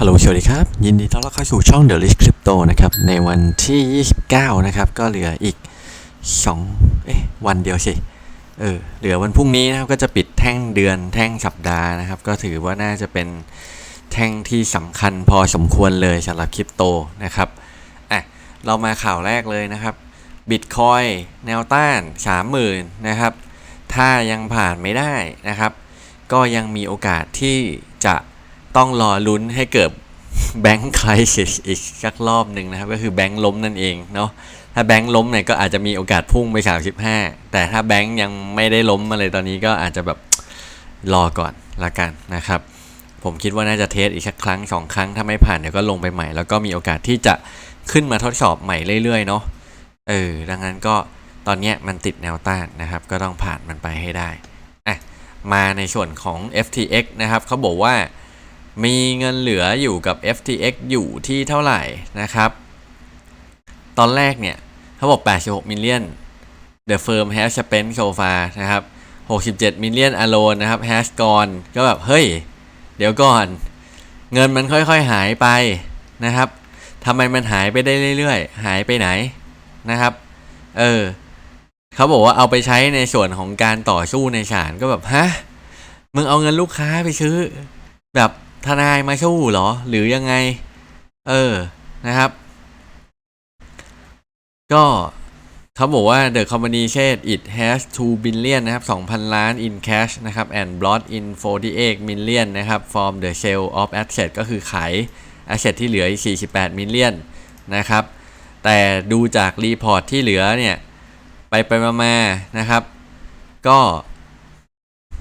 ฮัลโหลสวัสดีครับ ยินดีต้อนรับเข้าสู่ช่อง The Rich Crypto นะครับ ในวันที่ 29 นะครับ ก็เหลืออีก 2 เอ๊ะ วันเดียวสิ เออ เหลือวันพรุ่งนี้นะครับ ก็จะปิดแท่งเดือนแท่งสัปดาห์นะครับ ก็ถือว่าน่าจะเป็นแท่งที่สำคัญพอสมควรเลยสำหรับคริปโตนะครับ อะ เรามาข่าวแรกเลยนะครับบิตคอยแนวต้าน 30,000 นะครับ ถ้ายังผ่านไม่ได้นะครับ ก็ยังมีโอกาสที่จะ ต้องรอลุ้นให้เกิดแบงค์ครซิสอีกสักรอบหนึ่งนะครับ ก็คือแบงค์ล้มนั่นเองเนาะถ้าแบงค์ล้มเนี่ยก็อาจจะมีโอกาสพุ่งไป 35 แต่ถ้าแบงค์ยังไม่ได้ล้มมาเลยตอนนี้ก็อาจจะแบบรอก่อนละกันนะครับ ผมคิดว่าน่าจะเทสอีกสักครั้งสองครั้งถ้าไม่ผ่านเดี๋ยวก็ลงไปใหม่ แล้วก็มีโอกาสที่จะขึ้นมาทดสอบใหม่เรื่อยๆเนาะเออดังนั้นก็ตอนนี้มันติดแนวต้านนะครับ ก็ต้องผ่านมันไปให้ได้อะมาในส่วนของ FTX นะครับเขาบอกว่า มีเงินเหลืออยู่กับ FTX อยู่ที่เท่าไหร่นะครับ ตอนแรกเนี่ยเขาบอก 86 มิลเลียน The firm has spent so far นะครับ 67 มิลเลียน alone นะครับ has gone ก็แบบ เฮ้ย เดี๋ยวก่อน เงินมันค่อยๆหายไปนะครับทำไมมันหายไปได้เรื่อยๆ หายไปไหนนะครับ เออเขาบอกว่าเอาไปใช้ในส่วนของการต่อสู้ในศาลก็แบบ ฮะ มึงเอาเงินลูกค้าไปซื้อ แบบ ทนายมาสู้เหรอ หรือยังไง เออนะครับ ก็เขาบอกว่า the company said it has 2 billion นะครับ 2,000 ล้าน in cash นะครับ and brought in 48 million นะครับ from the sale of asset ก็คือขาย asset ที่เหลืออีก 48 million นะครับ แต่ดูจากรีพอร์ตที่เหลือเนี่ย ไปไปมามานะครับ ก็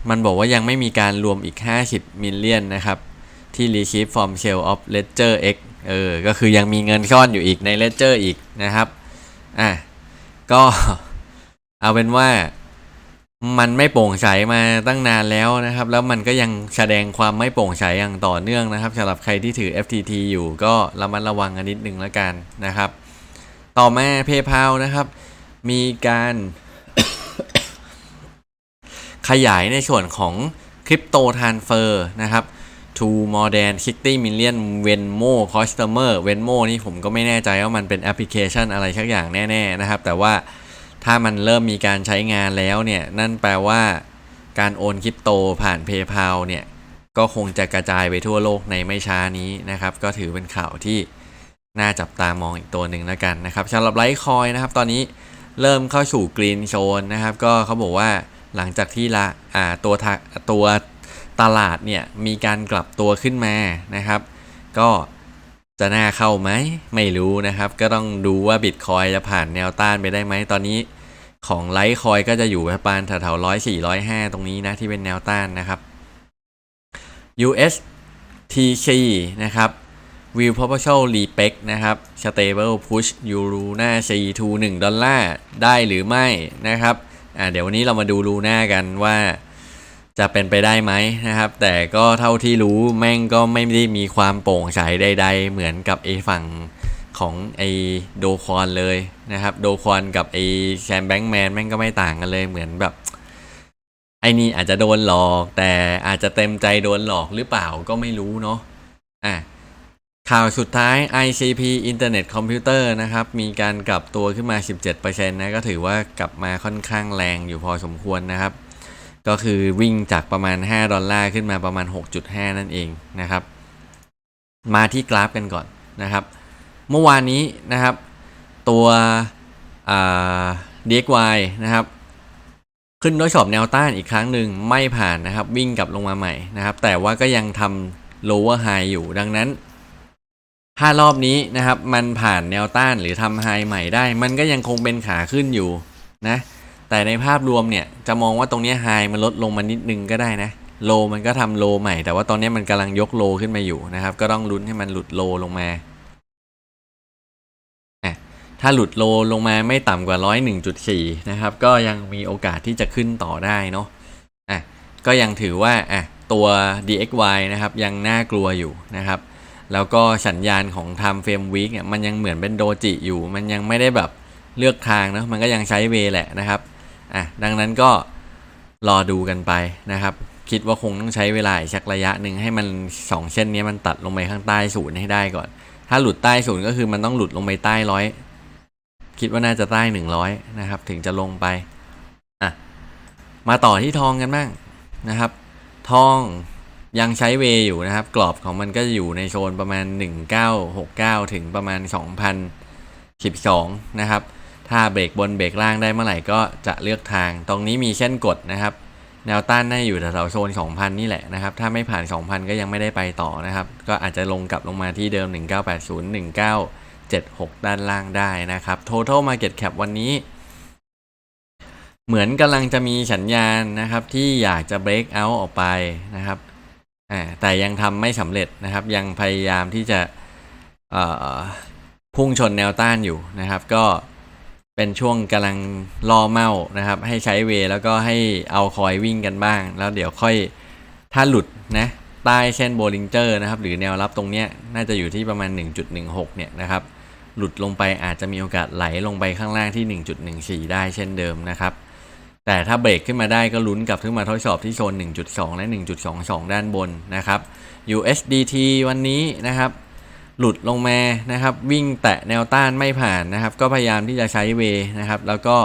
มันบอกว่ายังไม่มีการรวมอีก 50 มิลเลียนนะครับ ที่ receive from sale of ledger x เออ ก็คือยังมีเงินซ่อนอยู่อีกใน ledger อีกนะครับ อะ ก็เอาเป็นว่ามันไม่โปร่งใสมาตั้งนานแล้วนะครับ แล้วมันก็ยังแสดงความไม่โปร่งใสอย่างต่อเนื่องนะครับสำหรับใครที่ถือ FTT อยู่ก็ระมัดระวังกันนิดนึงแล้วกันนะครับ ต่อมา PayPal นะครับ มีการขยายในส่วนของคริปโตทานเฟอร์นะครับ to more than 60 million Venmo customer Venmo นี่ผมก็ไม่แน่ใจว่ามันเป็นแอปพลิเคชันอะไรสักอย่างแน่ๆนะครับ แต่ว่าถ้ามันเริ่มมีการใช้งานแล้วเนี่ย นั่นแปลว่าการโอนคริปโตผ่าน PayPal เนี่ย ก็คงจะกระจายไปทั่วโลกในไม่ช้านี้นะครับ ก็ถือเป็นข่าวที่น่าจับตามองอีกตัวหนึ่งแล้วกันนะครับสำหรับไลท์คอยนะครับ ตอนนี้เริ่มเข้าสู่กรีนโซนนะครับ ก็เขาบอกว่าหลังจากที่ละอ่าตัวตัว ตลาดเนี่ยมีการกลับตัวขึ้นมานะครับ ก็จะน่าเข้าไหมไม่รู้นะครับ ก็ต้องดูว่าบิตคอยจะผ่านแนวต้านไปได้ไหมตอนนี้ของไลท์คอยก็จะอยู่ประมาณแถวๆร้อยสี่ร้อยห้าตรงนี้นะที่เป็นแนวต้านนะครับ USTC นะครับ Will Proposal r e p e c t นะครับ Stable Push Euruna C to 1ดอลลาร์ได้หรือไม่นะครับ อ่าเดี๋ยววันนี้เรามาดูลูน่ากันว่า จะเป็นไปได้ไหมนะครับ แต่ก็เท่าที่รู้แม่งก็ไม่ได้มีความโปร่งใสใด ๆ เหมือนกับไอ้ฝั่งของไอ้โดคอนเลยนะครับ โดคอนกับไอ้แซมแบงแมนแม่งก็ไม่ต่างกันเลยเหมือนแบบไอ้นี่อาจจะโดนหลอก แต่อาจจะเต็มใจโดนหลอกหรือเปล่าก็ไม่รู้เนาะอะข่าวสุดท้าย ICP Internet Computer นะครับ มีการกลับตัวขึ้นมา 17%นะ ก็ถือว่ากลับมาค่อนข้างแรงอยู่พอสมควรนะครับ ก็คือวิ่งจากประมาณ 5 ดอลลาร์ขึ้นมาประมาณ 6.5 นั่นเองนะครับ มาที่กราฟกันก่อนนะครับ เมื่อวานนี้นะครับ ตัวอ่า DXY นะครับขึ้นทดสอบแนวต้านอีกครั้งหนึ่งไม่ผ่านนะครับ วิ่งกลับลงมาใหม่นะครับ แต่ว่าก็ยังทำ lower high อยู่ดังนั้น ถ้ารอบนี้นะครับ มันผ่านแนวต้านหรือทำไฮใหม่ได้ มันก็ยังคงเป็นขาขึ้นอยู่นะ แต่ในภาพรวมเนี่ยจะมองว่าตรงนี้ไฮมันลดลงมานิดนึงก็ได้นะโลมันก็ทำโลใหม่ แต่ว่าตอนนี้มันกำลังยกโลขึ้นมาอยู่นะครับ ก็ต้องลุ้นให้มันหลุดโลลงมาอะถ้าหลุดโลลงมาไม่ต่ำกว่าร้อยหนึ่งจุดสี่นะครับ ก็ยังมีโอกาสที่จะขึ้นต่อได้เนาะอะก็ยังถือว่าอะตัว DXY นะครับ ยังน่ากลัวอยู่นะครับ แล้วก็สัญญาณของ Time Frame Week เนี่ยมันยังเหมือนเป็นโดจิอยู่ มันยังไม่ได้แบบเลือกทางนะมันก็ยังใช้เวแหละนะครับ อะดังนั้นก็รอดูกันไปนะครับ คิดว่าคงต้องใช้เวลาอีกสักระยะหนึ่งให้มันสองเส้นนี้มันตัดลงไปข้างใต้ศูนย์ให้ได้ก่อน ถ้าหลุดใต้ศูนย์ก็คือมันต้องหลุดลงไปใต้ร้อยคิดว่าน่าจะใต้หนึ่งร้อยนะครับ ถึงจะลงไปอะมาต่อที่ทองกันบ้างนะครับ ทองยังใช้เวอยู่นะครับ กรอบของมันก็อยู่ในโซนประมาณ 1969 ถึงประมาณ 2012 นะครับ ถ้าเบรกบนเบรกล่างได้เมื่อไหร่ก็จะเลือกทาง ตรงนี้มีเส้นกดนะครับ แนวต้านน่าอยู่แถวโซน 2,000 นี่แหละนะครับ ถ้าไม่ผ่าน 2,000 ก็ยังไม่ได้ไปต่อนะครับ ก็อาจจะลงกลับลงมาที่เดิม 1980 1976 ด้านล่างได้นะครับ Total Market Cap วันนี้ เหมือนกำลังจะมีสัญญาณนะครับที่อยากจะ break out ออกไปนะครับแต่ยังทำไม่สำเร็จนะครับ ยังพยายามที่จะพุ่งชนแนวต้านอยู่นะครับ ก็ เป็นช่วงกำลังรอเมานะครับ ให้ใช้เวแล้วก็ให้เอาคอยวิ่งกันบ้าง แล้วเดี๋ยวค่อยถ้าหลุดนะใต้เส้นโบลิงเจอร์นะครับ หรือแนวรับตรงเนี้ยน่าจะอยู่ที่ประมาณ 1.16 เนี่ยนะครับ หลุดลงไปอาจจะมีโอกาสไหลลงไปข้างล่างที่ 1.14 ได้เช่นเดิมนะครับ แต่ถ้าเบรกขึ้นมาได้ก็ลุ้นกลับขึ้นมาทดสอบที่โซน 1.2 และ 1.22 ด้านบนนะครับ USDT วันนี้นะครับ หลุดลงมานะครับ วิ่งแตะแนวต้านไม่ผ่านนะครับ ก็พยายามที่จะใช้เวนะครับ แล้วก็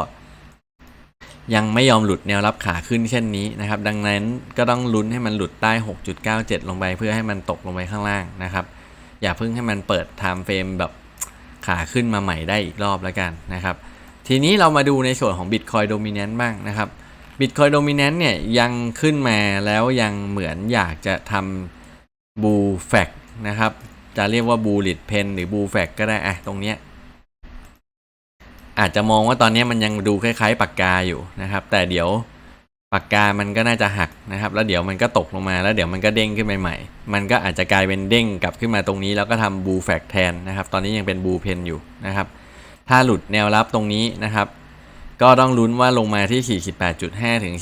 ยังไม่ยอมหลุดแนวรับขาขึ้นเช่นนี้นะครับ ดังนั้นก็ต้องลุ้นให้มันหลุดใต้ 6.97 ลงไป เพื่อให้มันตกลงไปข้างล่างนะครับ อย่าเพิ่งให้มันเปิดไทม์เฟรมแบบขาขึ้นมาใหม่ได้อีกรอบแล้วกันนะครับ ทีนี้เรามาดูในส่วนของ Bitcoin Dominant บ้างนะครับ Bitcoin Dominant เนี่ยยังขึ้นมาแล้วยังเหมือนอยากจะทำ Bull Flag นะครับ จะเรียกว่า Bullet Pen หรือ Bull Flag ก็ได้อะตรงเนี้ยอาจจะมองว่าตอนนี้มันยังดูคล้ายๆปากกาอยู่นะครับ แต่เดี๋ยวปากกามันก็น่าจะหักนะครับ แล้วเดี๋ยวมันก็ตกลงมาแล้วเดี๋ยวมันก็เด้งขึ้นใหม่ๆมันก็อาจจะกลายเป็นเด้งกลับขึ้นมาตรงนี้ แล้วก็ทำ Bull Flag แทนนะครับ ตอนนี้ยังเป็น Bull Pen อยู่นะครับ ถ้าหลุดแนวรับตรงนี้นะครับ ก็ต้องลุ้นว่าลงมาที่ 48.5 ถึง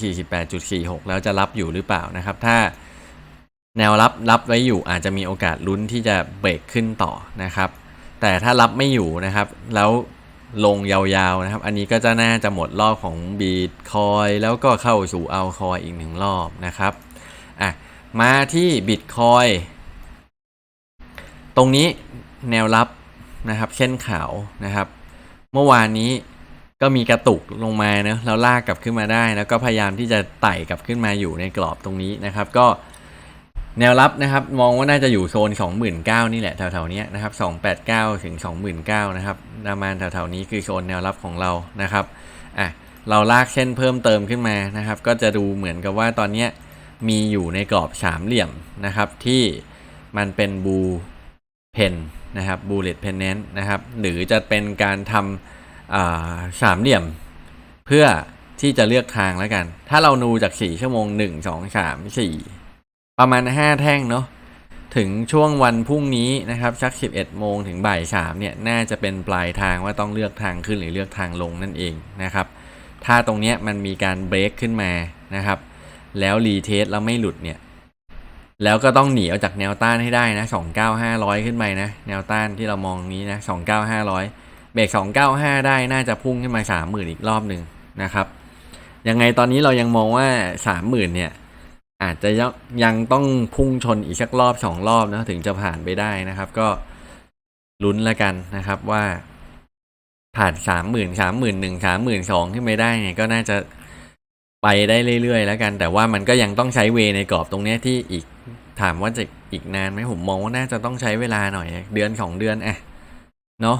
48.46 แล้วจะรับอยู่หรือเปล่านะครับ ถ้า แนวรับรับไว้อยู่อาจจะมีโอกาสลุ้นที่จะเบรกขึ้นต่อนะครับ แต่ถ้ารับไม่อยู่นะครับ แล้วลงยาวๆนะครับ อันนี้ก็จะน่าจะหมดรอบของบีทคอยแล้วก็เข้าสู่เอาคอยอีกหนึ่งรอบนะครับอะมาที่บิตคอยตรงนี้แนวรับนะครับเช่นขาวนะครับ เมื่อวานนี้ก็มีกระตุกลงมาเนะแล้วลากกลับขึ้นมาได้ แล้วก็พยายามที่จะไต่กลับขึ้นมาอยู่ในกรอบตรงนี้นะครับ ก็ แนวรับนะครับมองว่าน่าจะอยู่โซน 29,000นี่แหละแถวๆนี้นะครับ289ถึง29,000นะครับประมาณแถวๆนี้คือโซนแนวรับของเรานะครับอะเราลากเส้นเพิ่มเติมขึ้นมานะครับ ก็จะดูเหมือนกับว่าตอนนี้มีอยู่ในกรอบสามเหลี่ยมนะครับที่มันเป็นบูเพนนะครับบูเลตเพนเนนนะครับหรือจะเป็นการทำอ่าสามเหลี่ยม เพื่อที่จะเลือกทางแล้วกัน ถ้าเราดูจาก 4 ชั่วโมง 1 2 3 4 ประมาณ 5 แท่งเนาะถึงช่วงวันพรุ่งนี้นะครับสัก 11 โมงถึงบ่าย3เนี่ยน่าจะเป็นปลายทางว่าต้องเลือกทางขึ้นหรือเลือกทางลงนั่นเองนะครับถ้าตรงเนี้ยมันมีการเบรกขึ้นมานะครับแล้วรีเทสแล้วไม่หลุดเนี่ยแล้วก็ต้องหนีออกจากแนวต้านให้ได้นะ29500 ขึ้นไปนะแนวต้านที่เรามองนี้นะ29500 เบรก 295 ได้น่าจะพุ่งขึ้นมา 30,000 อีกรอบหนึ่งนะครับยังไงตอนนี้เรายังมองว่า 30,000 เนี่ย อาจจะยังต้องพุ่งชนอีกสักรอบสองรอบนะถึงจะผ่านไปได้นะครับ ก็ลุ้นแล้วกันนะครับว่า ผ่านสามหมื่นสามหมื่นหนึ่งสามหมื่นสองขึ้นไปได้เนี่ยก็น่าจะไปได้เรื่อยๆ แล้วกัน แต่ว่ามันก็ยังต้องใช้เวในกรอบตรงนี้ที่อีกถามว่าจะอีกนานไหมผมมองว่าน่าจะต้องใช้เวลาหน่อยเดือนสองเดือนอะเนาะ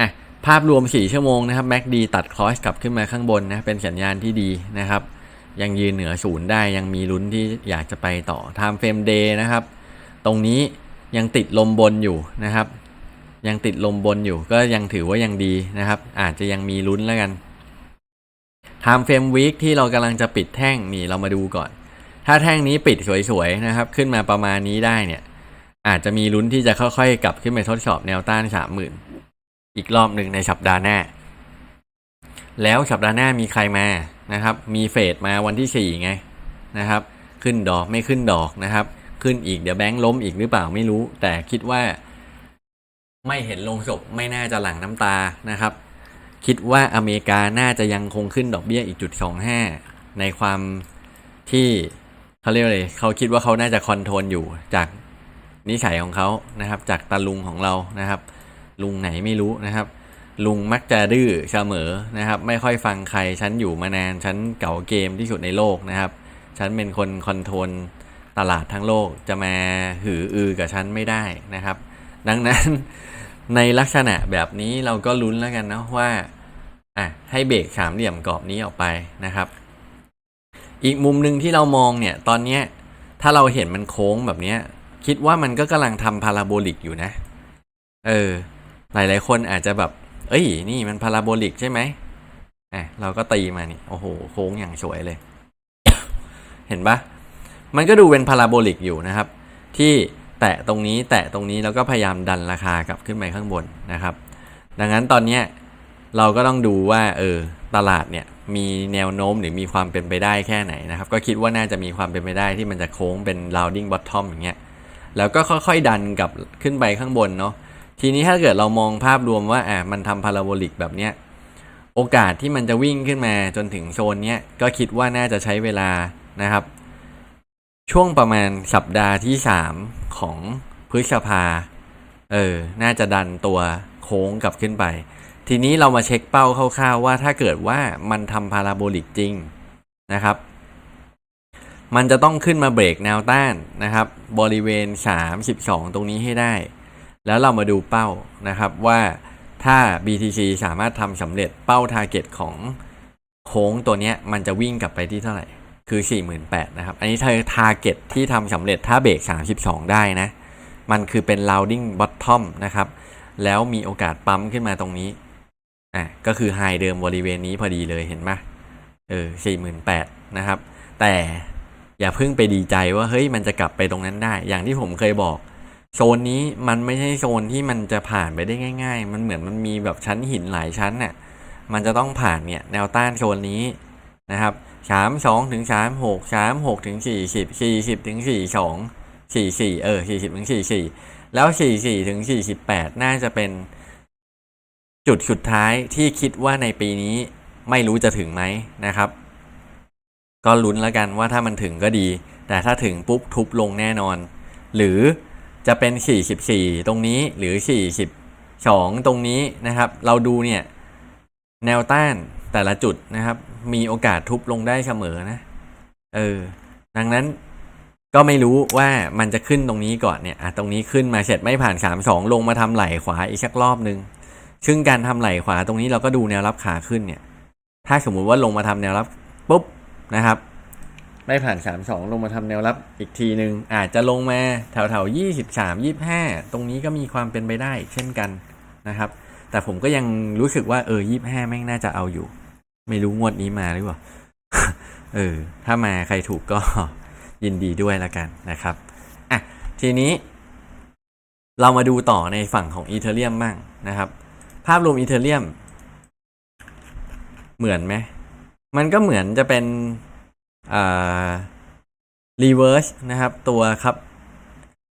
อะภาพรวมสี่ชั่วโมงนะครับแม็กดีตัดคอสกลับขึ้นมาข้างบนนะเป็นสัญญาณที่ดีนะครับ ยังยืนเหนือศูนย์ได้ยังมีลุ้นที่อยากจะไปต่อ Time Frame Day นะครับ ตรงนี้ยังติดลมบนอยู่นะครับ ยังติดลมบนอยู่ก็ยังถือว่ายังดีนะครับ อาจจะยังมีลุ้นแล้วกัน Time Frame Week ที่เรากำลังจะปิดแท่งนี่เรามาดูก่อน ถ้าแท่งนี้ปิดสวยๆนะครับ ขึ้นมาประมาณนี้ได้เนี่ย อาจจะมีลุ้นที่จะค่อยๆ กลับขึ้นไปทดสอบแนวต้านสามหมื่นอีกรอบหนึ่งในสัปดาห์หน้า แล้วสัปดาห์หน้ามีใครมานะครับ มีเฟดมาวันที่สี่ไงนะครับ ขึ้นดอกไม่ขึ้นดอกนะครับ ขึ้นอีกเดี๋ยวแบงค์ล้มอีกหรือเปล่าไม่รู้ แต่คิดว่า ไม่เห็นลงศพไม่น่าจะหลั่งน้ำตานะครับ คิดว่าอเมริกาน่าจะยังคงขึ้นดอกเบี้ยอีกจุดสองห้าในความที่เขาเรียกว่าเลยเขาคิดว่าเขาน่าจะคอนโทรลอยู่จากนิสัยของเขานะครับ จากตาลุงของเรานะครับ ลุงไหนไม่รู้นะครับ ลุงมักจะดื้อเสมอนะครับ ไม่ค่อยฟังใครฉันอยู่มานานฉันเก่าเกมที่สุดในโลกนะครับ ฉันเป็นคนคอนโทรลตลาดทั้งโลกจะมาหืออือกับฉันไม่ได้นะครับ ดังนั้นในลักษณะแบบนี้เราก็ลุ้นแล้วกันนะว่าอะให้เบรกสามเหลี่ยมกรอบนี้ออกไปนะครับ อีกมุมหนึ่งที่เรามองเนี่ยตอนเนี้ยถ้าเราเห็นมันโค้งแบบเนี้ยคิดว่ามันก็กำลังทำพาราโบลิกอยู่นะ เออ หลายๆคนอาจจะแบบ อ้ย นี่มันพาราโบลิกใช่ไหมอะเราก็ตีมานี่ โอ้โห โค้งอย่างสวยเลย เห็นปะมันก็ดูเป็นพาราโบลิกอยู่นะครับ ที่แตะตรงนี้ แตะตรงนี้แล้วก็พยายามดันราคากลับขึ้นไปข้างบนนะครับ ดังนั้นตอนเนี้ยเราก็ต้องดูว่าเออตลาดเนี่ยมีแนวโน้มหรือมีความเป็นไปได้แค่ไหนนะครับ ก็คิดว่าน่าจะมีความเป็นไปได้ที่มันจะโค้งเป็น rounding bottom อย่างเงี้ยแล้วก็ค่อยๆดันกลับขึ้นไปข้างบนเนาะ ทีนี้ถ้าเกิดเรามองภาพรวมว่าอะมันทำพาราโบลิกแบบเนี้ยโอกาสที่มันจะวิ่งขึ้นมาจนถึงโซนเนี้ยก็คิดว่าน่าจะใช้เวลานะครับ ช่วงประมาณสัปดาห์ที่ 3 ของพฤษภาเออ น่าจะดันตัวโค้งกลับขึ้นไป ทีนี้เรามาเช็คเป้าคร่าวๆว่าถ้าเกิดว่ามันทำพาราโบลิกจริงนะครับ มันจะต้องขึ้นมาเบรกแนวต้านนะครับ บริเวณ 32 ตรงนี้ให้ได้ แล้วเรามาดูเป้านะครับว่าถ้า BTC สามารถทำสำเร็จเป้า Target ของโค้งตัวนี้มันจะวิ่งกลับไปที่เท่าไหร่ คือ 48,000นะครับ อันนี้เธอ Target ที่ทำสำเร็จถ้าเบรก 32 ได้นะ มันคือเป็น rounding bottom นะครับ แล้วมีโอกาสปั๊มขึ้นมาตรงนี้ อะ ก็คือไฮเดิมบริเวณนี้พอดีเลยเห็นไหมเออ 48,000นะครับ แต่อย่าเพิ่งไปดีใจว่า เฮ้ย มันจะกลับไปตรงนั้นได้ อย่างที่ผมเคยบอก โซนนี้มันไม่ใช่โซนที่มันจะผ่านไปได้ง่าย ๆ มันเหมือนมันมีแบบชั้นหินหลายชั้นน่ะ มันจะต้องผ่านเนี่ยแนวต้านโซนนี้นะครับสามสองถึงสามหกสามหกถึงสี่สิบสี่สิบถึงสี่สองสี่สี่เออสี่สิบถึงสี่สี่แล้วสี่สี่ถึงสี่สิบแปดน่าจะเป็น จุดสุดท้ายที่คิดว่าในปีนี้ไม่รู้จะถึงไหมนะครับ ก็ลุ้นแล้วกันว่าถ้ามันถึงก็ดี แต่ถ้าถึงปุ๊บทุบลงแน่นอน หรือ จะเป็น 44 ตรงนี้หรือ 42 ตรงนี้นะครับ เราดูเนี่ยแนวต้านแต่ละจุดนะครับ มีโอกาสทุบลงได้เสมอนะ เออ ดังนั้นก็ไม่รู้ว่ามันจะขึ้นตรงนี้ก่อนเนี่ยอะตรงนี้ขึ้นมาเสร็จไม่ผ่าน32ลงมาทำไหล่ขวาอีกสักรอบนึง ซึ่งการทำไหล่ขวาตรงนี้เราก็ดูแนวรับขาขึ้นเนี่ย ถ้าสมมุติว่าลงมาทำแนวรับปุ๊บนะครับ ไม่ผ่าน 32 ลงมาทำแนวรับอีกทีหนึ่งอาจจะลงมาแถวแถว23 25 ตรงนี้ก็มีความเป็นไปได้เช่นกันนะครับ แต่ผมก็ยังรู้สึกว่าเออ 25 แม่งน่าจะเอาอยู่ ไม่รู้งวดนี้มาหรือเปล่า เออ ถ้ามาใครถูกก็ยินดีด้วยละกันนะครับอะทีนี้ เรามาดูต่อในฝั่งของอีเทเรียมบ้างนะครับ ภาพรวมอีเทเรียม เหมือนไหมมันก็เหมือนจะเป็น อ่า reverse นะครับ ตัวครับ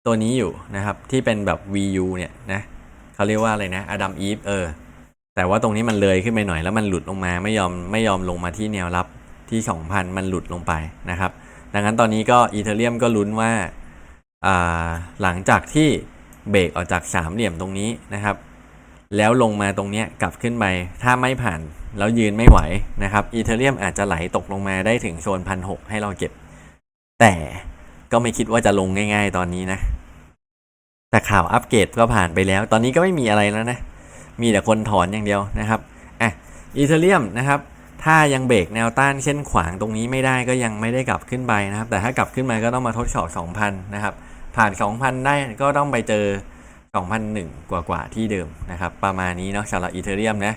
ตัวนี้อยู่นะครับ ที่เป็นแบบ VU เนี่ยนะเขาเรียกว่าอะไรนะ Adam Eve เออแต่ว่าตรงนี้มันเลยขึ้นไปหน่อยแล้วมันหลุดลงมาไม่ยอมไม่ยอมลงมาที่แนวรับที่ 2,000 มันหลุดลงไปนะครับ ดังนั้นตอนนี้ก็อีเทเรียมก็ลุ้นว่าาหลังจากที่เบรกออกจากสามเหลี่ยมตรงนี้นะครับ แล้วลงมาตรงนี้กลับขึ้นไปถ้าไม่ผ่าน แล้วยืนไม่ไหวนะครับอีเทเรียมอาจจะไหลตกลงมาได้ถึงโซนพันหให้เราเก็บ แต่ก็ไม่คิดว่าจะลงง่าย ๆ ตอนนี้นะ แต่ข่าวอัปเกรดก็ผ่านไปแล้ว ตอนนี้ก็ไม่มีอะไรแล้วนะ มีแต่คนถอนอย่างเดียวนะครับอะอีเทเรียมนะครับ ถ้ายังเบรกแนวต้านเช่นขวางตรงนี้ไม่ได้ก็ยังไม่ได้กลับขึ้นไปนะครับ แต่ถ้ากลับขึ้นมาก็ต้องมาทดสอบ 2,000 นะครับ ผ่าน 2,000 ได้ก็ต้องไปเจอ 2,001 กว่ากว่าๆที่เดิมนะครับ ประมาณนี้เนาะสำหรับอีเทเรียมนะ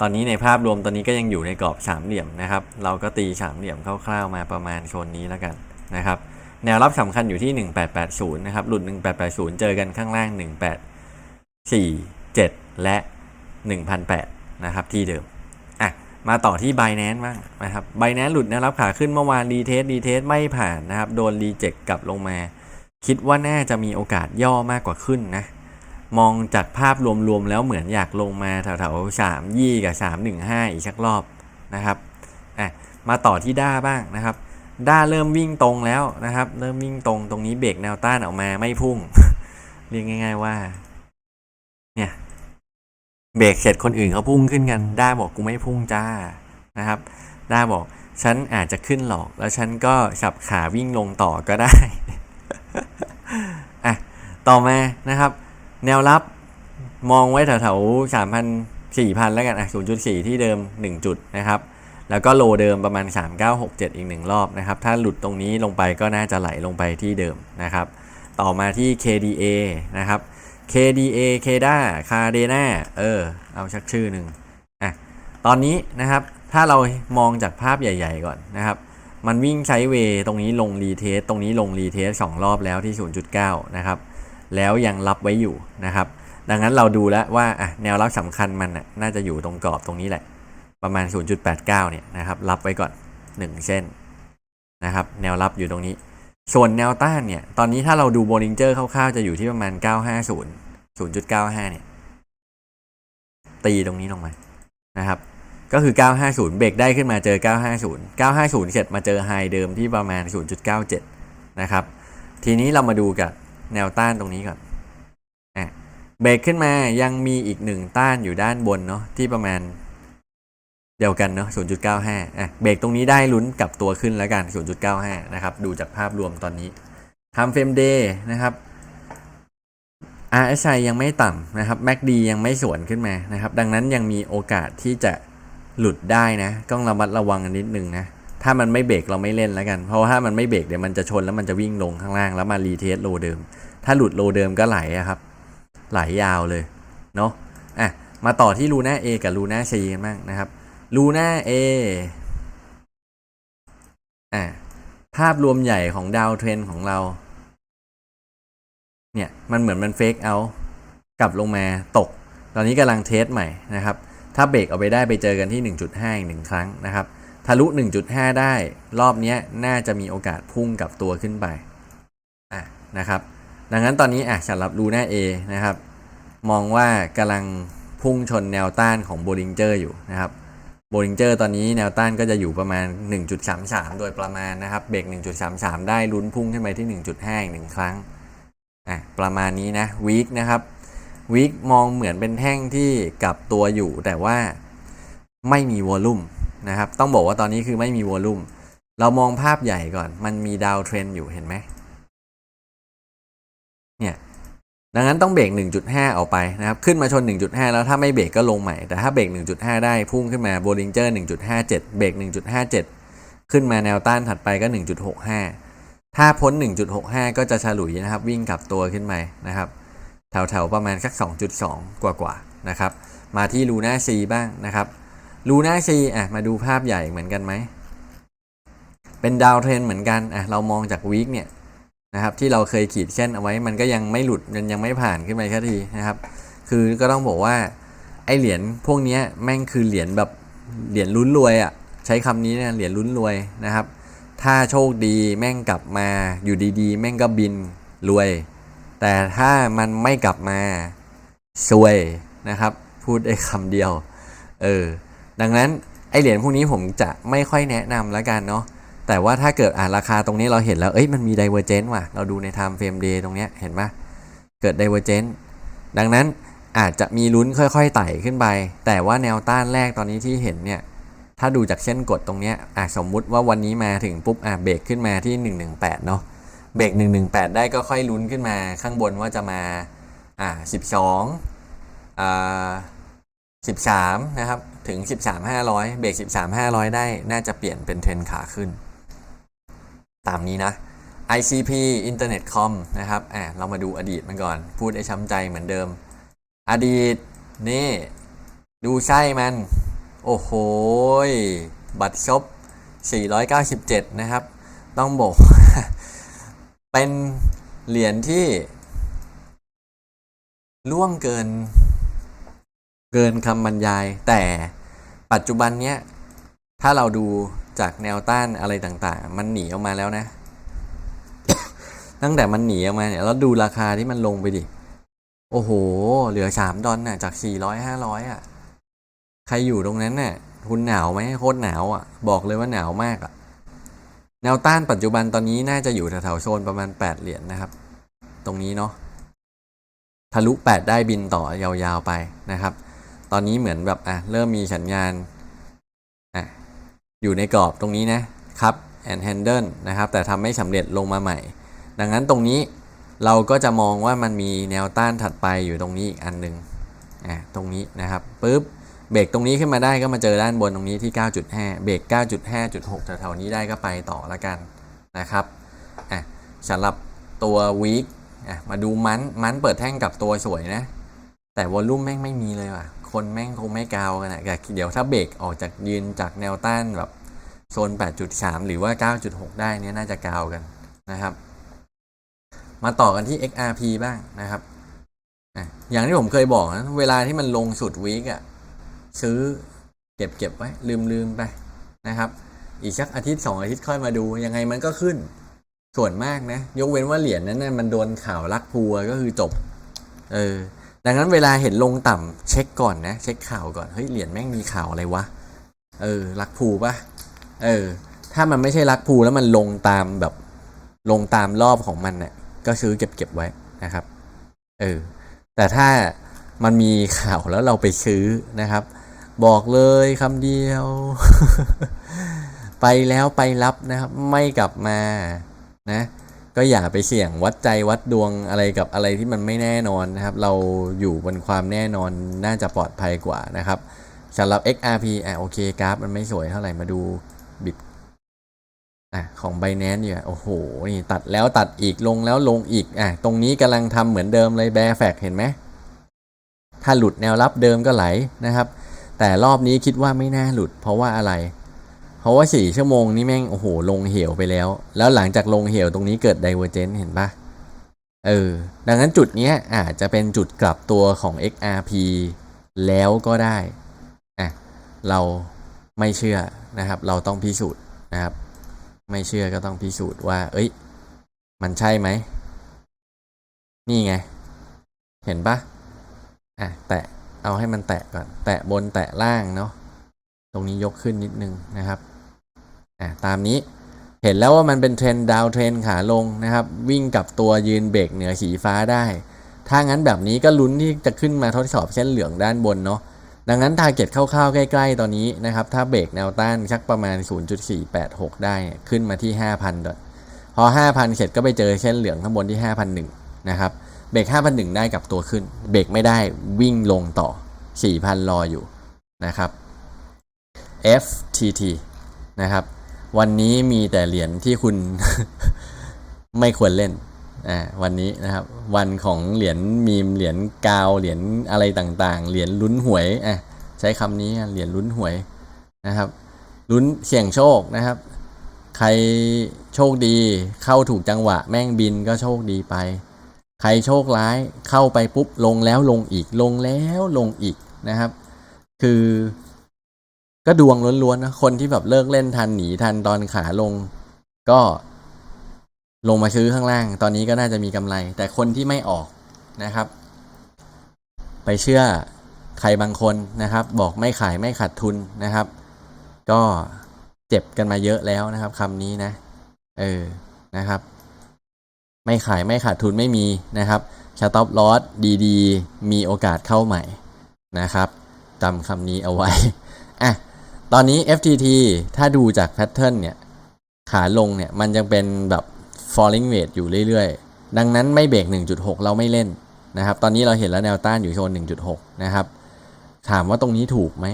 ตอนนี้ในภาพรวมตอนนี้ก็ยังอยู่ในกรอบสามเหลี่ยมนะครับ เราก็ตีสามเหลี่ยมคร่าวๆมาประมาณโซนนี้แล้วกันนะครับ แนวรับสำคัญอยู่ที่ 1880 นะครับ หลุด 1880 เจอกันข้างล่าง 1847 และ 1008 นะครับ ที่เดิมอะมาต่อที่ Binance บ้างนะครับ Binance หลุดแนวรับขาขึ้นเมื่อวานรีเทสรีเทสไม่ผ่านนะครับ โดนรีเจ็คกลับลงมา คิดว่าน่าจะมีโอกาสย่อมากกว่าขึ้นนะ มองจากภาพรวมๆแล้วเหมือนอยากลงมาแถวๆสามยี่กับสามหนึ่งห้าอีกสักรอบนะครับอะมาต่อที่ด้าบ้างนะครับ ด้าเริ่มวิ่งตรงแล้วนะครับ เริ่มวิ่งตรงตรงนี้เบรกแนวต้านออกมาไม่พุ่ง เรียกง่าย ๆว่า เนี่ยเบรกเสร็จคนอื่นเขาพุ่งขึ้นกัน ด้าบอกกูไม่พุ่งจ้านะครับ ด้าบอกฉันอาจจะขึ้นหรอก แล้วฉันก็ขับขาวิ่งลงต่อก็ได้อะต่อมานะครับ แนวรับมองไว้แถวๆสามพันสี่พันแล้วกันอะศูนย์จุดสี่ที่เดิมหนึ่งจุดนะครับ แล้วก็โลเดิมประมาณ3967อีกหนึ่งรอบนะครับ ถ้าหลุดตรงนี้ลงไปก็น่าจะไหลลงไปที่เดิมนะครับ ต่อมาที่ KDA นะครับ KDA KDA Cardena เออ เอาชักชื่อหนึ่งอะตอนนี้นะครับถ้าเรามองจากภาพใหญ่ ๆ ก่อนนะครับ มันวิ่งใช้เวย์ตรงนี้ลงรีเทสตรงนี้ลงรีเทสสองรอบแล้วที่ 0.9 นะครับ แล้วยังรับไว้อยู่นะครับ ดังนั้นเราดูแล้วว่าแนวรับสำคัญมันน่ะน่าจะอยู่ตรงกรอบตรงนี้แหละ ประมาณ 0.89 เนี่ยนะครับ รับไว้ก่อน 1 เส้นนะครับ แนวรับอยู่ตรงนี้ ส่วนแนวต้านเนี่ย ตอนนี้ถ้าเราดูโบลิงเจอร์คร่าวๆจะอยู่ที่ประมาณ 950 0.95 เนี่ย ตีตรงนี้ลงมานะครับ ก็คือ 950 เบรกได้ขึ้นมาเจอ 950 950 เสร็จมาเจอไฮเดิมที่ประมาณ 0.97 นะครับ ทีนี้เรามาดูกับ แนวต้านตรงนี้ก่อนอะเบรกขึ้นมายังมีอีกหนึ่งต้านอยู่ด้านบนเนาะที่ประมาณเดียวกันเนาะ0.95อะเบรกตรงนี้ได้ลุ้นกับตัวขึ้นแล้วกัน 0.95 นะครับ ดูจากภาพรวมตอนนี้ทำเฟรมเดย์นะครับ RSI ยังไม่ต่ำนะครับ MACD ยังไม่สวนขึ้นมานะครับ ดังนั้นยังมีโอกาสที่จะหลุดได้นะต้องระมัดระวังกันนิดนึงนะ ถ้ามันไม่เบรกเราไม่เล่นแล้วกัน เพราะถ้ามันไม่เบรกเดี๋ยวมันจะชนแล้วมันจะวิ่งลงข้างล่างแล้วมารีเทสโลเดิม ถ้าหลุดโลเดิมก็ไหลอะครับ ไหลยาวเลยเนาะอะมาต่อที่ลูน่า A กับลูน่า C กันบ้างนะครับลูน่า A อะภาพรวมใหญ่ของดาวเทรนของเรา เนี่ย มันเหมือนมันเฟกเอา กลับลงมาตก ตอนนี้กำลังเทสใหม่นะครับ ถ้าเบรกเอาไปได้ไปเจอกันที่ 1.5 อีกหนึ่งครั้งนะครับ ทะลุ 1.5 ได้ รอบนี้น่าจะมีโอกาสพุ่งกลับตัวขึ้นไป อะนะครับ ดังนั้นตอนนี้อะสำหรับลูน่า A นะครับ มองว่ากำลังพุ่งชนแนวต้านของโบลิงเจอร์อยู่นะครับโบลิงเจอร์ตอนนี้แนวต้านก็จะอยู่ประมาณ 1.33 โดยประมาณนะครับเบรก1.33 ได้ลุ้นพุ่งขึ้นไปที่ 1.5 อีกหนึ่งครั้งอะประมาณนี้นะวีคนะครับวีคมองเหมือนเป็นแท่งที่กลับตัวอยู่ แต่ว่าไม่มีวอลลุ่มนะครับ ต้องบอกว่าตอนนี้คือไม่มีวอลลุ่ม เรามองภาพใหญ่ก่อน มันมีดาวเทรนอยู่เห็นไหม ดังนั้นต้องเบรก 1.5 ออกไปนะครับ ขึ้นมาชน 1.5 แล้วถ้าไม่เบรกก็ลงใหม่ แต่ถ้าเบรก 1.5 ได้พุ่งขึ้นมาโบลิงเจอร์ 1.57 เบรก 1.57 ขึ้นมาแนวต้านถัดไปก็ 1.65 ถ้าพ้น 1.65 ก็จะฉลุยนะครับ วิ่งกลับตัวขึ้นไปนะครับ แถวๆประมาณสัก 2.2 กว่าๆนะครับ มาที่ลูน่าซีบ้างนะครับลูน่าซีอะมาดูภาพใหญ่เหมือนกันไหม เป็นดาวเทรนเหมือนกันอะเรามองจากวีคเนี่ย นะครับที่เราเคยขีดเส้นเอาไว้มันก็ยังไม่หลุดมันยังไม่ผ่านขึ้นไปแค่ทีนะครับ คือก็ต้องบอกว่าไอเหรียญพวกนี้แม่งคือเหรียญแบบเหรียญลุ้นรวยอะ่ะใช้คำนี้เนี่ยเหรียญลุ้นรวยนะครับ ถ้าโชคดีแม่งกลับมาอยู่ดีๆ แม่งก็บินรวย แต่ถ้ามันไม่กลับมาซวยนะครับ พูดได้คำเดียวเออดังนั้นไอเหรียญพวกนี้ผมจะไม่ค่อยแนะนำแล้วกันเนาะ แต่ว่าถ้าเกิดอ่าราคาตรงนี้เราเห็นแล้ว เอ้ย มันมี divergence ว่ะ เราดูใน time frame day ตรงเนี้ย เห็นปะเกิด divergence ดังนั้นอาจจะมีลุ้นค่อยๆไต่ขึ้นไป แต่ว่าแนวต้านแรกตอนนี้ที่เห็นเนี่ย ถ้าดูจากเส้นกดตรงเนี้ยอะสมมุติว่าวันนี้มาถึงปุ๊บอะเบรกขึ้นมาที่ 118 เนาะ เบรก 118 ได้ก็ค่อยลุ้นขึ้นมาข้างบนว่าจะมาอ่า12อ่า13 นะครับ ถึง 13,500 เบรก 13,500 ได้ น่าจะเปลี่ยนเป็นเทรนขาขึ้น ตามนี้นะ ICP Internet Com นะครับอะเรามาดูอดีตมันก่อน พูดให้ช้ำใจเหมือนเดิม อดีต นี่ ดูไส้มัน โอ้โห บัตรชบ497 นะครับ ต้องบอก เป็นเหรียญที่ ล่วงเกิน เกินคำบรรยาย แต่ปัจจุบันเนี้ย ถ้าเราดู จากแนวต้านอะไรต่างๆ มันหนีออกมาแล้วนะ ตั้งแต่มันหนีออกมาเนี่ยแล้วดูราคาที่มันลงไปดิ โอ้โห เหลือสามดอลน่ะ จากสี่ร้อยห้าร้อยอะ ใครอยู่ตรงนั้นน่ะคุณหนาวไหมโคตรหนาวอะ บอกเลยว่าหนาวมากอะ แนวต้านปัจจุบันตอนนี้น่าจะอยู่แถวๆโซนประมาณ8เหรียญนะครับ ตรงนี้เนาะทะลุ 8 ได้บินต่อยาวๆไปนะครับ ตอนนี้เหมือนแบบอะเริ่มมีสัญญาณ อยู่ในกรอบตรงนี้นะครับแอนแฮนเดิลนะครับ แต่ทำไม่สำเร็จลงมาใหม่ ดังนั้นตรงนี้เราก็จะมองว่ามันมีแนวต้านถัดไปอยู่ตรงนี้อีกอันหนึ่งอะตรงนี้นะครับปุ๊บเบรกตรงนี้ขึ้นมาได้ก็มาเจอด้านบนตรงนี้ที่ 9.5 เบรก 9.5.6แถวๆนี้ได้ก็ไปต่อละกันนะครับอะสำหรับตัววีคอะมาดูมันมันเปิดแท่งกับตัวสวยนะ แต่วอลลุ่มแม่งไม่มีเลยว่ะ คนแม่งคงไม่กาวกันอะแต่เดี๋ยวถ้าเบรกออกจากยืนจากแนวต้านแบบโซน 8.3 หรือว่า 9.6 ได้เนี่ยน่าจะกาวกันนะครับ มาต่อกันที่ XRP บ้างนะครับ อย่างที่ผมเคยบอกนะ เวลาที่มันลงสุดวีคอะซื้อเก็บเก็บไว้ ลืมลืมไปนะครับ อีกสักอาทิตย์สองอาทิตย์ค่อยมาดู ยังไงมันก็ขึ้น ส่วนมากนะ ยกเว้นว่าเหรียญนั้นนะมันโดนข่าวลักพัวก็คือจบ เออ ดังนั้นเวลาเห็นลงต่ำเช็คก่อนนะ เช็คข่าวก่อน เฮ้ยเหรียญแม่งมีข่าวอะไรวะ เออลักภูปะเออ ถ้ามันไม่ใช่ลักภูแล้วมันลงตามแบบลงตามรอบของมันเนี่ยก็ซื้อเก็บเก็บไว้นะครับ เออ แต่ถ้ามันมีข่าวแล้วเราไปซื้อนะครับ บอกเลยคำเดียว ไปแล้วไปรับนะครับ ไม่กลับมานะ ก็อย่าไปเสี่ยงวัดใจวัดดวงอะไรกับอะไรที่มันไม่แน่นอนนะครับ เราอยู่บนความแน่นอนน่าจะปลอดภัยกว่านะครับสำหรับ XRP อะโอเคกราฟ มันไม่สวยเท่าไหร่มาดูบิตอะของ b บ n a n c e เนี่ยโอ้โหนี่ตัดแล้วตัดอีกลงแล้วลงอีกอะตรงนี้กำลังทำเหมือนเดิมเลยแบร์แฟกเห็นไหมถ้าหลุดแนวรับเดิมก็ไหลนะครับ แต่รอบนี้คิดว่าไม่น่าหลุดเพราะว่าอะไร เพราะว่าสี่ชั่วโมงนี้แม่งโอ้โหลงเหวไปแล้ว แล้วหลังจากลงเหวตรงนี้เกิด divergence เห็นปะเออ ดังนั้นจุดนี้อาจจะเป็นจุดกลับตัวของ XRP แล้วก็ได้อะเราไม่เชื่อนะครับ เราต้องพิสูจน์นะครับ ไม่เชื่อก็ต้องพิสูจน์ว่า เอ้ย มันใช่ไหม นี่ไง เห็นปะอะ แตะ เอาให้มันแตะก่อน แตะบนแตะล่างเนาะ ตรงนี้ยกขึ้นนิดนึงนะครับ อะตามนี้เห็นแล้วว่ามันเป็นเทรนดาวเทรนขาลงนะครับ วิ่งกับตัวยืนเบรกเหนือสีฟ้าได้ ถ้างั้นแบบนี้ก็ลุ้นที่จะขึ้นมาทดสอบเส้นเหลืองด้านบนเนาะดังนั้นทาร์เก็ตคร่าวๆใกล้ๆตอนนี้นะครับ ถ้าเบรกแนวต้านสักประมาณ 0.486 ได้ขึ้นมาที่ 5,000ก่อนพอ 5,000 เสร็จก็ไปเจอเส้นเหลืองข้างบนที่ 5,001นะครับเบรก 5,001 ได้กับตัวขึ้น เบรกไม่ได้วิ่งลงต่อ 4,000 รออยู่นะครับ FTT นะครับ วันนี้มีแต่เหรียญที่คุณ ไม่ควรเล่นอ่าวันนี้นะครับ วันของเหรียญมีมเหรียญกาวเหรียญอะไรต่างๆ เหรียญลุ้นหวยอะใช้คำนี้เหรียญลุ้นหวยนะครับ ลุ้นเสี่ยงโชคนะครับ ใครโชคดีเข้าถูกจังหวะ แม่งบินก็โชคดีไป ใครโชคร้ายเข้าไปปุ๊บลงแล้วลงอีกลงแล้วลงอีกนะครับ คือ ก็ดวงล้วนๆนะคนที่แบบเลิกเล่นทันหนีทันตอนขาลง ก็ลงมาซื้อข้างล่าง ตอนนี้ก็น่าจะมีกำไร แต่คนที่ไม่ออกนะครับ ไปเชื่อใครบางคนนะครับ บอกไม่ขายไม่ขาดทุนนะครับ ก็เจ็บกันมาเยอะแล้วนะครับคำนี้นะ เออนะครับ ไม่ขายไม่ขาดทุนไม่มีนะครับชาต็อปลอสดีๆ มีโอกาสเข้าใหม่นะครับจำคำนี้เอาไว้ อะ ตอนนี้ FTT ถ้าดูจากแพทเทิร์นเนี่ย ขาลงเนี่ย มันยังเป็นแบบ falling wedge อยู่เรื่อยๆ ดังนั้นไม่เบรก 1.6 เราไม่เล่นนะครับ ตอนนี้เราเห็นแล้วแนวต้านอยู่โซน 1.6 นะครับ ถามว่าตรงนี้ถูกไหม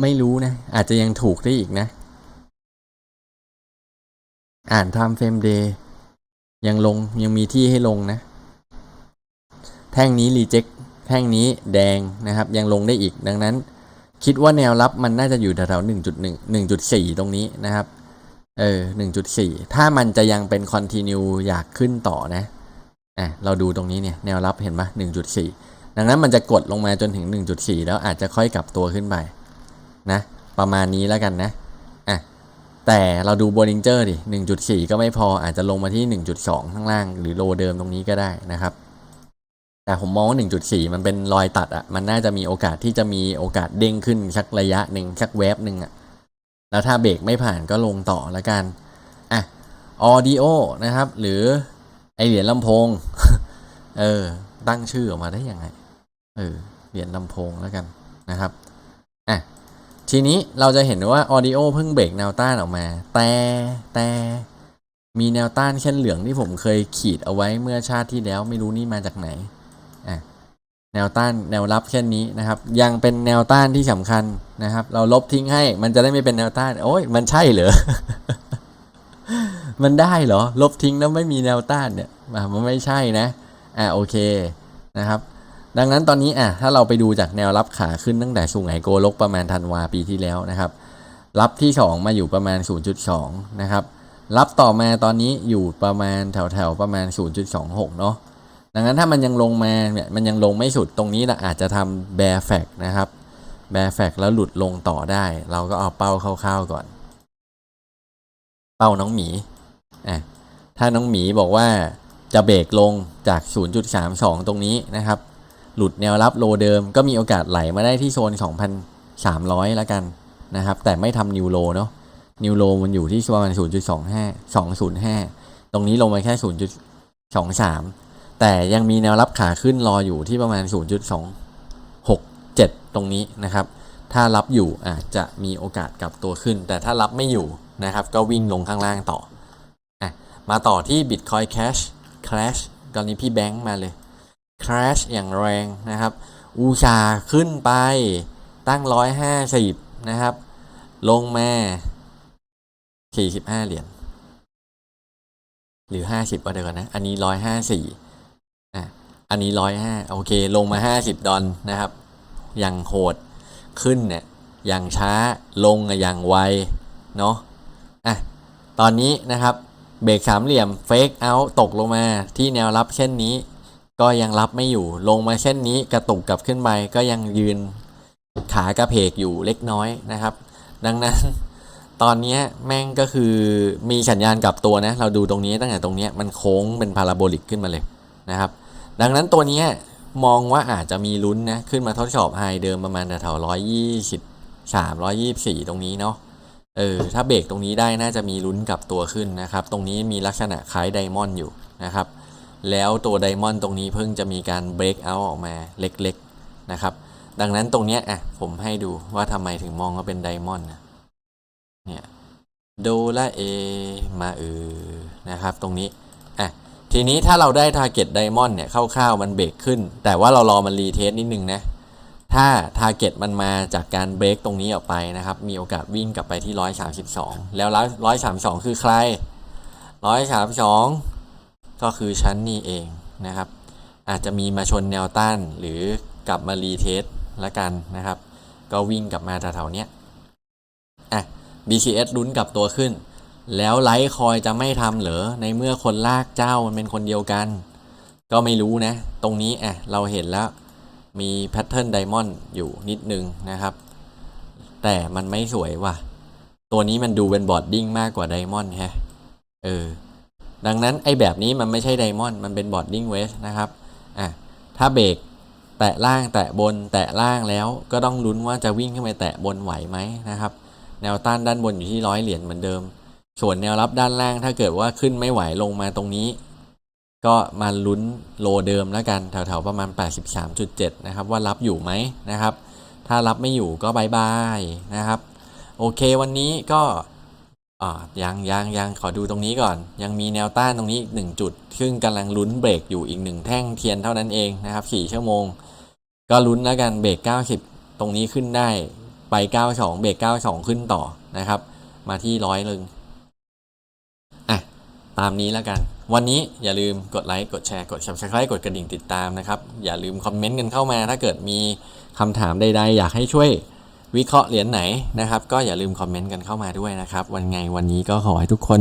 ไม่รู้นะ อาจจะยังถูกได้อีกนะ อ่าน time frame day ยังลงยังมีที่ให้ลงนะ แท่งนี้ reject แท่งนี้แดงนะครับ ยังลงได้อีกดังนั้น คิดว่าแนวรับมันน่าจะอยู่แถวๆหนึ่งจุดหนึ่งหนึ่งจุดสี่ตรงนี้นะครับ เออหนึ่งจุดสี่ถ้ามันจะยังเป็นคอนติเนียอยากขึ้นต่อนะอะเราดูตรงนี้เนี่ยแนวรับเห็นปะหนึ่งจุดสี่ดังนั้นมันจะกดลงมาจนถึงหนึ่งจุดสี่แล้วอาจจะค่อยกลับตัวขึ้นไปนะประมาณนี้แล้วกันนะอะแต่เราดูโบลิงเจอร์ดิหนึ่งจุดสี่ก็ไม่พออาจจะลงมาที่หนึ่งจุดสองข้างล่าง หรือโลเดิมตรงนี้ก็ได้นะครับ แต่ผมมองว่า 1.4 มันเป็นรอยตัดอะมันน่าจะมีโอกาสที่จะมีโอกาสเด้งขึ้นสักระยะหนึ่งสักแวบหนึ่งอะแล้วถ้าเบรกไม่ผ่านก็ลงต่อล้วกัน อะ ออดิโอนะครับ หรือไอเหรียญลำโพง เออ ตั้งชื่อออกมาได้ยังไง เออ เหรียญลำโพงแล้วกันนะครับ อะ ทีนี้เราจะเห็นว่า Audio เพิ่งเบรกแนวต้านออกมา แต่แต่มีแนวต้านเช่นเหลืองที่ผมเคยขีดเอาไว้เมื่อชาติที่แล้วไม่รู้นี่มาจากไหน แนวต้านแนวรับเช่นนี้นะครับ ยังเป็นแนวต้านที่สำคัญนะครับ เราลบทิ้งให้มันจะได้ไม่เป็นแนวต้าน โอ้ยมันใช่เหรอ มันได้เหรอ ลบทิ้งแล้วไม่มีแนวต้านเนี่ยมันไม่ใช่นะ อะโอเคนะครับดังนั้นตอนนี้อะถ้าเราไปดูจากแนวรับขาขึ้นตั้งแต่สูงไหโกลกประมาณธันวาปีที่แล้วนะครับ รับที่ 2 มาอยู่ประมาณ 0.2 นะครับ รับต่อมาตอนนี้อยู่ประมาณแถวแถวๆประมาณ 0.26 เนาะ ดังนั้นถ้ามันยังลงมาเนี่ยมันยังลงไม่สุดตรงนี้เราอาจจะทำแบร์แฟกนะครับแบร์แฟกแล้วหลุดลงต่อได้ เราก็เอาเป้าคร่าวๆก่อน เป้าน้องหมีอะถ้าน้องหมีบอกว่าจะเบรกลงจาก 0.32 ตรงนี้นะครับ หลุดแนวรับโลเดิมก็มีโอกาสไหลมาได้ที่โซน 2,300 แล้วกันนะครับ แต่ไม่ทำนิวโลเนาะนิวโลมันอยู่ที่ประมาณ 0.25 205 ตรงนี้ลงมาแค่ 0.23 แต่ยังมีแนวรับขาขึ้นรออยู่ที่ประมาณ 0.267 ตรงนี้นะครับ ถ้ารับอยู่อาจจะมีโอกาสกลับตัวขึ้น แต่ถ้ารับไม่อยู่นะครับ ก็วิ่งลงข้างล่างต่ออ่มาต่อที่ Bitcoin Cash Crash ตอนนี้พี่แบงค์มาเลย Crash อย่างแรงนะครับ อูชาขึ้นไปตั้ง 150 นะครับ ลงมา 45 เหรียญหรือ 50ว่าเดียวกันนะ อันนี้ 154 อันนี้105โอเค ลงมา50ดอลนะครับ อย่างโหดขึ้นเนี่ยอย่างช้าลงอย่างไวเนาะอะตอนนี้นะครับเบรกสามเหลี่ยมเฟกเอาตกลงมาที่แนวรับเช่นนี้ ก็ยังรับไม่อยู่ลงมาเช่นนี้กระตุกกลับขึ้นไปก็ยังยืนขากระเพกอยู่เล็กน้อยนะครับ ดังนั้นตอนนี้แม่งก็คือมีสัญญาณกลับตัวนะ เราดูตรงนี้ตั้งแต่ตรงนี้มันโค้งเป็นพาราโบลิกขึ้นมาเลยนะครับ ดังนั้นตัวนี้มองว่าอาจจะมีลุ้นนะ ขึ้นมาทดสอบไฮเดิมประมาณแถวร้อยยี่สิบสามร้อยยี่สี่ตรงนี้เนาะเออถ้าเบรกตรงนี้ได้น่าจะมีลุ้นกับตัวขึ้นนะครับ ตรงนี้มีลักษณะคล้ายไดมอนด์อยู่นะครับ แล้วตัวไดมอนด์ตรงนี้เพิ่งจะมีการเบรกเอาออกมาเล็กๆนะครับ ดังนั้นตรงนี้อะผมให้ดูว่าทำไมถึงมองว่าเป็นไดมอนด์เนี่ยโดละเอมาเออนะครับ ตรงนี้ ทีนี้ถ้าเราได้ทาร์เก็ตไดมอนด์เนี่ยคร่าวๆมันเบรกขึ้น แต่ว่าเรารอมันรีเทสนิดนึงนะ ถ้าทาร์เก็ตมันมาจากการเบรกตรงนี้ออกไปนะครับ มีโอกาสวิ่งกลับไปที่ 132 แล้ว 132 คือใคร 132 ก็คือชั้นนี้เองนะครับ อาจจะมีมาชนแนวต้านหรือกลับมารีเทสละกันนะครับ ก็วิ่งกลับมาแถวๆเนี้ยอะ BCS ลุ้นกลับตัวขึ้น แล้วไลท์คอยจะไม่ทำเหรอในเมื่อคนลากเจ้ามันเป็นคนเดียวกัน ก็ไม่รู้นะ ตรงนี้อะเราเห็นแล้วมีแพทเทิร์นไดมอนด์อยู่นิดนึงนะครับ แต่มันไม่สวยว่ะ ตัวนี้มันดูเป็นบอดดิ้งมากกว่าไดมอนด์แฮะเออดังนั้นไอแบบนี้มันไม่ใช่ไดมอนด์มันเป็นบอดดิ้งเวสนะครับอะถ้าเบรกแตะล่างแตะบนแตะล่างแล้วก็ต้องลุ้นว่าจะวิ่งขึ้นไปแตะบนไหวไหมนะครับ แนวต้านด้านบนอยู่ที่ร้อยเหรียญเหมือนเดิม ส่วนแนวรับด้านล่างถ้าเกิดว่าขึ้นไม่ไหวลงมาตรงนี้ ก็มาลุ้นโลเดิมแล้วกันแถวๆประมาณ 83.7 นะครับ ว่ารับอยู่ไหมนะครับ ถ้ารับไม่อยู่ก็บายบายนะครับ โอเควันนี้ก็อ่ายังยังยังขอดูตรงนี้ก่อน ยังมีแนวต้านตรงนี้อีกหนึ่งจุด ซึ่งกำลังลุ้นเบรกอยู่อีกหนึ่งแท่งเทียนเท่านั้นเองนะครับ4ชั่วโมง ก็ลุ้นแล้วกันเบรก 90 ตรงนี้ขึ้นได้ไป 92 เบรก 92 ขึ้นต่อนะครับ มาที่ร้อยลึงอะ ตามนี้แล้วกัน วันนี้อย่าลืมกดไลค์กดแชร์กด subscribe กดกระดิ่งติดตามนะครับ อย่าลืมคอมเมนต์กันเข้ามาถ้าเกิดมีคำถามใดๆ อยากให้ช่วยวิเคราะห์เหรียญไหนนะครับ ก็อย่าลืมคอมเมนต์กันเข้ามาด้วยนะครับ วันไงวันนี้ก็ขอให้ทุกคน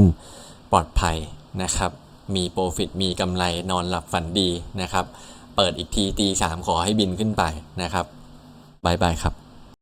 ปลอดภัยนะครับ มีโปรฟิตมีกำไรนอนหลับฝันดีนะครับ เปิดอีกทีตีสามขอให้บินขึ้นไปนะครับบายบายครับ